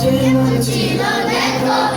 জীবন ছিল দেখো।